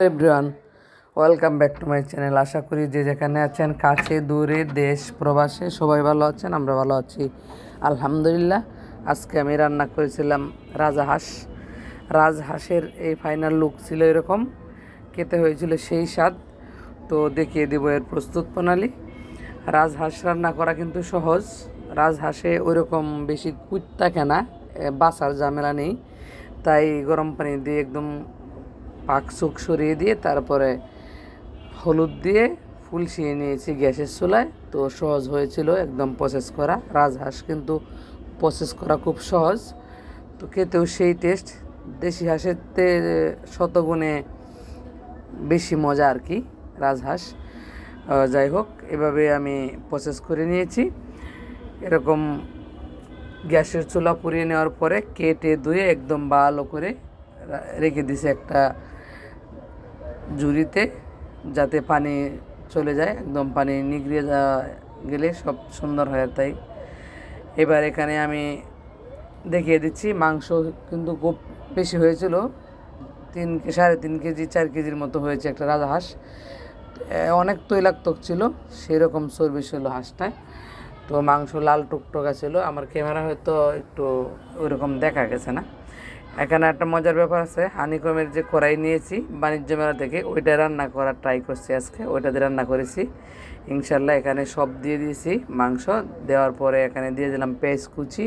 Everyone welcome back to my channel আশা করি যে যেখানে আছেন, কাছে, দূরে, দেশ, প্রবাসে, সবাই ভালো আছেন, আমরা ভালো আছি। আলহামদুলিল্লাহ, আজকে আমি রান্না করেছিলাম রাজহাঁস। রাজহাঁসের এই ফাইনাল লুক ছিল এরকম। খেতে হয়েছিল সেই স্বাদ। তো দেখিয়ে দেবো এর প্রস্তুত প্রণালী। রাজহাঁস রান্না করা কিন্তু সহজ। রাজহাঁসে ওইরকম বেশি কুট থাকে না বাসার ঝামেলা নেই। তাই গরম পানি দিয়ে একদম পাক সুক সরিয়ে দিয়ে তারপরে হলুদ দিয়ে ফুলসিয়ে নিয়েছি গ্যাসের চুলায়। তো সহজ হয়েছিল একদম প্রসেস করা। রাজহাঁস কিন্তু প্রসেস করা খুব সহজ। তো খেতেও সেই টেস্ট দেশি হাঁসের তে শতগুণে বেশি মজা আর কি রাজহাঁস যাই হোক, এভাবে আমি প্রসেস করে নিয়েছি। এরকম গ্যাসের চুলা পুড়িয়ে নেওয়ার পরে কেটে ধুয়ে একদম ভালো করে রেখে দিছে একটা ঝুড়িতে যাতে পানি চলে যায় একদম পানি নিগড়িয়ে যা গেলে সব সুন্দর হয় তাই। এবার এখানে আমি দেখিয়ে দিচ্ছি মাংস কিন্তু খুব বেশি হয়েছিল তিন কে- সাড়ে তিন কেজি চার কেজির মতো হয়েছে একটা রাজহাঁস এ, অনেক তৈলাক্তক ছিল সেই রকম চর্বি ছিল হাঁসটায়। তো মাংস লাল টুকটকা ছিল আমার ক্যামেরা হয়তো একটু ওইরকম দেখা গেছে না। এখানে একটা মজার ব্যাপার আছে, হানিকমের যে কড়াই নিয়েছি, বাণিজ্য মেলা থেকে, ওইটা রান্না করার ট্রাই করছি আজকে, ওইটা দিয়ে রান্না করেছি। ইনশাল্লাহ এখানে সব দিয়ে দিয়েছি, মাংস দেওয়ার পরে এখানে দিয়ে দিলাম পেঁয়াজ কুচি।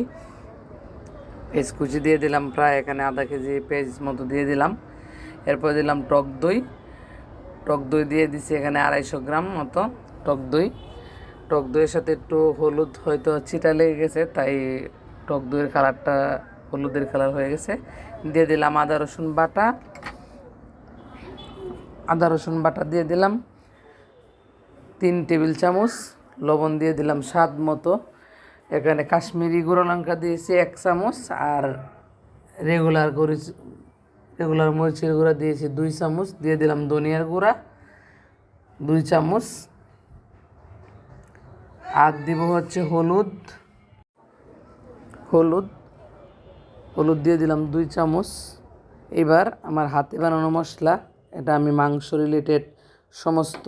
পেঁয়াজ কুচি দিয়ে দিলাম প্রায় এখানে আধা কেজি পেঁয়াজ মতো দিয়ে দিলাম। এরপর দিলাম টক দই। টক দই দিয়ে দিছি এখানে আড়াইশো গ্রাম মতো টক দই। টক দইয়ের সাথে একটু হলুদ হয়তো ছিটা লেগে গেছে, তাই টক দইয়ের কালারটা হলুদের কালার হয়ে গেছে। দিয়ে দিলাম আদা, রসুন বাটা। আদা, রসুন বাটা দিয়ে দিলাম তিন টেবিল চামচ। লবণ দিয়ে দিলাম স্বাদ মতো। এখানে কাশ্মীরি গুঁড়ো লঙ্কা দিয়েছি এক চামচ আর রেগুলার করে রেগুলার মরিচের গুঁড়া দিয়েছি দুই চামচ। দিয়ে দিলাম ধনিয়ার গুঁড়া দুই চামচ। আর দিব হচ্ছে হলুদ। হলুদ হলুদ দিয়ে দিলাম দুই চামচ। এবার আমার হাতে বানানো মশলা, এটা আমি মাংস রিলেটেড সমস্ত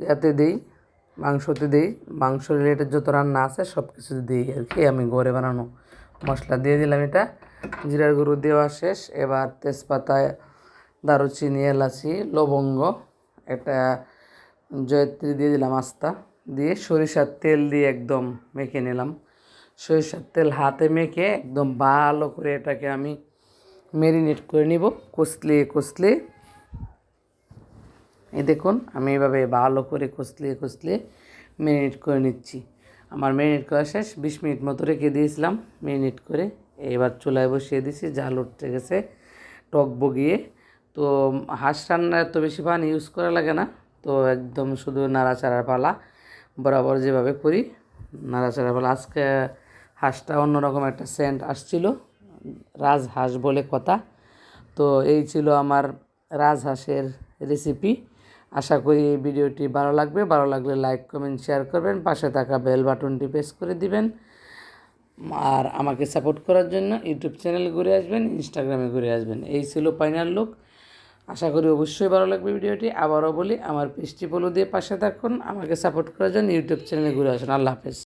ইয়াতে দিই, মাংসতে দিই। মাংস রিলেটেড যত রান্না আছে সব কিছু দিই আর কি, আমি ঘরে বানানো মশলা দিয়ে দিলাম এটা। জিরার গুঁড়ো দেওয়া শেষ। এবার তেজপাতা দারুচিনি, এলাচি, লবঙ্গ, এটা জয়ত্রী দিয়ে দিলাম আস্তা দিয়ে সরিষার তেল দিয়ে একদম মেখে নিলাম। সরিষার তেল হাতে মেখে একদম ভালো করে এটাকে আমি মেরিনেট করে নিব কষলিয়ে কষলিয়ে এই দেখুন, আমি এভাবে ভালো করে কষলিয়ে কষলিয়ে মেরিনেট করে নিচ্ছি। আমার মেরিনেট করা শেষ, বিশ মিনিট মতো রেখে দিয়েছিলাম মেরিনেট করে এবার চুলায় বসিয়ে দিয়েছি জাল উঠতে গেছে, টক বগিয়ে। তো হাঁস রান্নার এত বেশি পানি ইউজ করা লাগে না, তো একদম শুধু নাড়াচাড়ার পালা, বরাবর যেভাবে করি, নাড়াচাড়ার পালা। আজকে হাঁসটা অন্যরকম একটা সেন্ট আসছিল রাজহাঁস বলে কথা। তো এই ছিল আমার রাজহাঁসের রেসিপি আশা করি এই ভিডিওটি ভালো লাগবে। ভালো লাগলে লাইক কমেন্ট শেয়ার করবেন। পাশে থাকা বেল বাটনটি প্রেস করে দিবেন। আর আমাকে সাপোর্ট করার জন্য ইউটিউব চ্যানেলে ঘুরে আসবেন ইনস্টাগ্রামে ঘুরে আসবেন। এই ছিল ফাইনাল লুক আশা করি অবশ্যই ভালো লাগবে ভিডিওটি। আবারও বলি, আমার পেস্টি পলো দিয়ে পাশে থাকুন। আমাকে সাপোর্ট করার জন্য ইউটিউব চ্যানেলে ঘুরে আসুন। আল্লাহ হাফেজ।